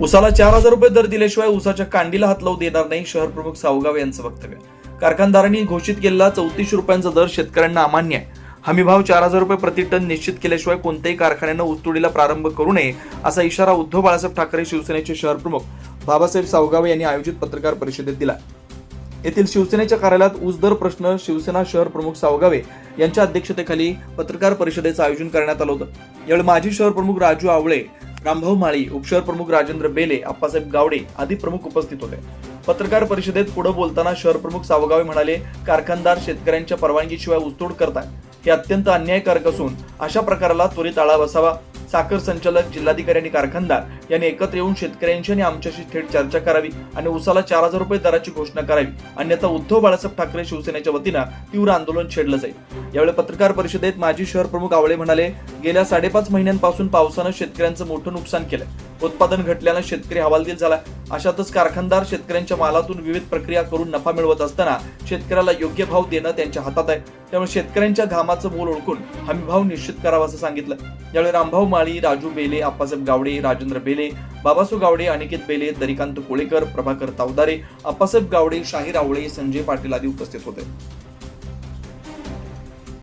उसाला चार हजार रुपये दर दिल्याशिवाय उसाच्या कांडीला हात लावू देणार नाही शहर प्रमुख सावगाव यांचं वक्तव्य. कारखानदारांनी घोषित केलेला चौतीसशे रुपयांचा दर शेतकऱ्यांना अमान्य आहे. हमी भाव चार हजार रुपये प्रति टन निश्चित केल्याशिवाय कोणत्याही कारखान्यानं ऊसतोडीला प्रारंभ करू नये असा इशारा उद्धव बाळासाहेब ठाकरे शिवसेनेचे शहर प्रमुख बाबासाहेब सावगावे यांनी आयोजित पत्रकार परिषदेत दिला. येथील शिवसेनेच्या कार्यालयात ऊस दर प्रश्न शिवसेना शहर प्रमुख सावगावे यांच्या अध्यक्षतेखाली पत्रकार परिषदेचं आयोजन करण्यात आलं होतं. यावेळी माजी शहर प्रमुख राजू आवळे रामभाऊ माळी उपशहर प्रमुख राजेंद्र बेले आप्पासाहेब गावडे आदी प्रमुख उपस्थित होते. पत्रकार परिषदेत पुढे बोलताना शहर प्रमुख सावगावे म्हणाले कारखानदार शेतकऱ्यांच्या परवानगीशिवाय ऊसतोड करतात हे अत्यंत अन्यायकारक असून अशा प्रकाराला त्वरित आळा बसावा. साखर संचालक जिल्हाधिकारी आणि कारखानदार यांनी एकत्र येऊन शेतकऱ्यांशी आणि आमच्याशी थेट चर्चा करावी आणि उसाला चार हजार रुपये दराची घोषणा करावी. अन्यथा उद्धव बाळासाहेब ठाकरे शिवसेनेच्या वतीनं तीव्र आंदोलन छेडलं जाईल. यावेळी पत्रकार परिषदेत माजी शहर प्रमुख आवळे म्हणाले गेल्या साडेपाच महिन्यांपासून पावसानं शेतकऱ्यांचं मोठं नुकसान केलं. उत्पादन घटल्यानं शेतकरी हवालदिल झाला. अशातच कारखानदार शेतकऱ्यांच्या मालातून विविध प्रक्रिया करून नफा मिळवत असताना शेतकऱ्याला योग्य भाव देणं त्यांच्या हातात आहे. त्यामुळे शेतकऱ्यांच्या घामाचं मोल ओळखून हमी भाव निश्चित करावा असं सांगितलं. यावेळी रामभाऊ माळी राजू बेले आप्पासाहेब गावडे राजेंद्र बेले बाबासू गावडे अनिकेत बेले दरिकांत कोळेकर प्रभाकर तावदारे अप्पासाहेब गावडे शाहीर आवळे संजय पाटील आदी उपस्थित होते.